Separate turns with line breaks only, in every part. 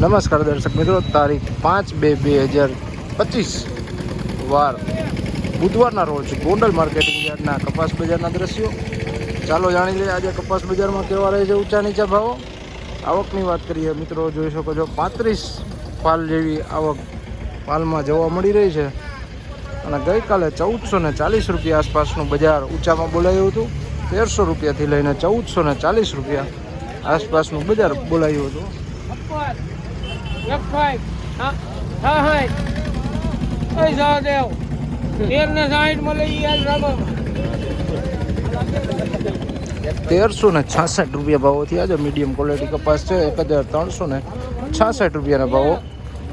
નમસ્કાર દર્શક મિત્રો, તારીખ પાંચ બે બે હજાર પચીસ વાર બુધવારના રોજ ગોંડલ માર્કેટિંગ યાર્ડના કપાસ બજારના દ્રશ્યો. ચાલો જાણી લઈએ આજે કપાસ બજારમાં કેવા રહે છે ઊંચા નીચા ભાવો. આવકની વાત કરીએ, મિત્રો જોઈ શકો છો, પાંત્રીસ પાલ જેવી આવક પાલમાં જોવા મળી રહી છે. અને ગઈકાલે ચૌદસો ને ચાલીસ રૂપિયા આસપાસનું બજાર ઊંચામાં બોલાયું હતું. તેરસો રૂપિયાથી લઈને ચૌદસો ને ચાલીસ રૂપિયા આસપાસનું બજાર બોલાયું હતું.
એક ફાઈવ હા હા હા કઈ જા દેવ તેર ને સાઠમાં લઈ યાદ રાખો
તેરસો ને છાસઠ રૂપિયા ભાવો થયા છે. મીડિયમ ક્વોલિટી કપાસ છે એક હજાર ત્રણસો ને છાસઠ રૂપિયાના ભાવો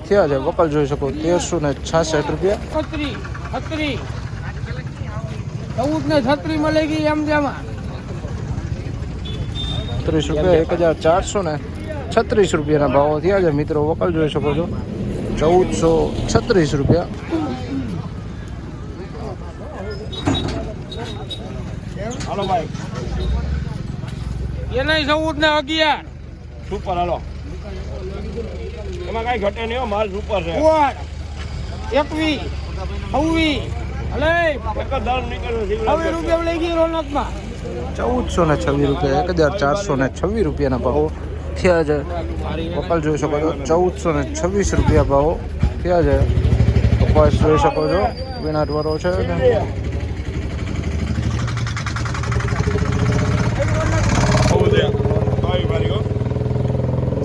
થયા છે. વકલ જોઈ શકો તેરસો ને છાસઠ રૂપિયા.
છત્રી છત્રી. ચૌદ ને છત્રી માં લઈ ગઈ એમ જેમાં.
ત્રીસ રૂપિયા એક હજાર ચારસો ને છત્રીસ રૂપિયાના ભાવો થયા છે. મિત્રો વકલ જોઈ શકો છો. ચૌદસો છત્રીસ રૂપિયા.
એને ચૌદ ને અગિયાર.
સુપર હાલો. એમાં કઈ ઘટે નહીં હો, માલ સુપર છે.
એકવી છવ્વી
ચૌદસો ને છવ્વીસ રૂપિયા એક હજાર ચારસો ને છવ્વીસ રૂપિયાના ભાવો. થયા છે. કપાલ જોઈ શકો છો. ચૌદસો ને છવ્વીસ રૂપિયા ભાવો થયા છે. કપાસ જોઈ શકો છો. વિનાટવાળો છે.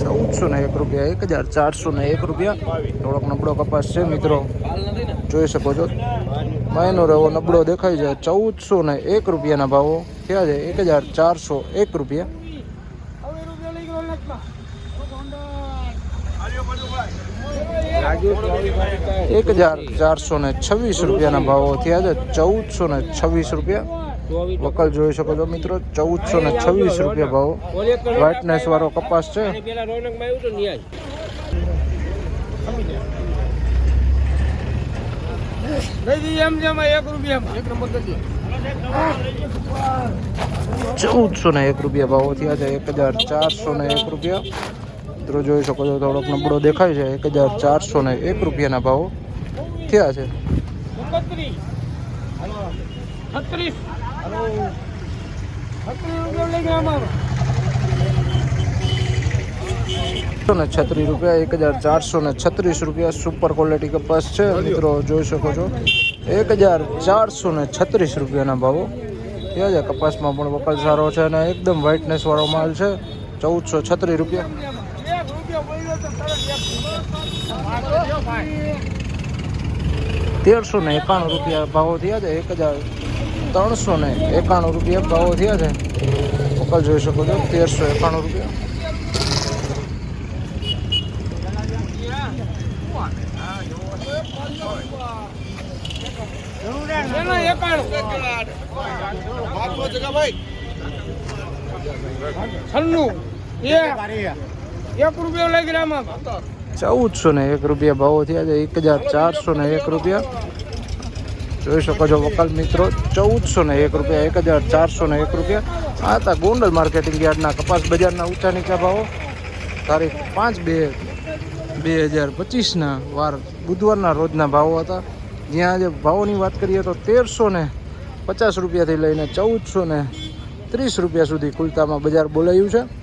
ચૌદસો ને એક રૂપિયા, એક હજાર ચારસો ને એક રૂપિયા. થોડોક નબળો કપાસ છે, મિત્રો. જોઈ શકો છો. માયનો રેવો નબળો દેખાય છે. ચૌદસો ને એક રૂપિયાના ભાવો થયા છે. એક હજાર ચારસો એક રૂપિયા. એક હજાર ચારસો ને છવ્વીસ રૂપિયાના ભાવો થયા છે. ચૌદસો ને છવ્વીસ રૂપિયા. વકલ જોઈ શકો છો મિત્રો ચૌદસો ને છવ્વીસ રૂપિયા ભાવો. વ્હાઇટનેસ વાળો કપાસ છે. ચૌદસો ને એક રૂપિયા ભાવો થયા છે. એક હજાર ચારસો ને એક રૂપિયા. મિત્રો જોઈ શકો છો, થોડોક નબળો દેખાય છે. એક હજાર ચારસો ને એક રૂપિયાના ભાવ થયા છે. ને છત્રીસ રૂપિયા, એક હજાર ચારસો ને છત્રીસ રૂપિયા સુપર ક્વોલિટી કપાસ છે. મિત્રો જોઈ શકો છો, એક હજાર ચારસો ને છત્રીસ રૂપિયાના ભાવો થયા છે. કપાસમાં પણ વકલ સારો છે અને એકદમ વ્હાઇટનેસ વાળો માલ છે. ચૌદસો છત્રીસ રૂપિયા. તેરસો ને એકાણું રૂપિયા ભાવો થયા છે એક હજાર ત્રણસો ને એકાણું રૂપિયા ભાવો થયા છે. મોકલ જોઈ શકો છો તેરસો એકાણું રૂપિયા.
છન્નું. એક રૂપિયો લઈ ગયા આમાં.
ચૌદસો ને એક રૂપિયા ભાવો થયા છે, એક હજાર ચારસો ને એક રૂપિયા. જોઈ શકો છો વકલ મિત્રો ચૌદસો ને એક રૂપિયા, એક હજાર ચારસો ને એક રૂપિયા. આ હતા ગોંડલ માર્કેટિંગ યાર્ડના કપાસ બજારના ઊંચા નીચા ભાવો? તારીખ પાંચ બે બે હજાર પચીસના વાર બુધવારના રોજના ભાવો હતા. જ્યાં આજે ભાવોની વાત કરીએ તો તેરસો ને પચાસ રૂપિયાથી લઈને ચૌદસો ને ત્રીસ રૂપિયા સુધી ખુલતામાં બજાર બોલાયું છે.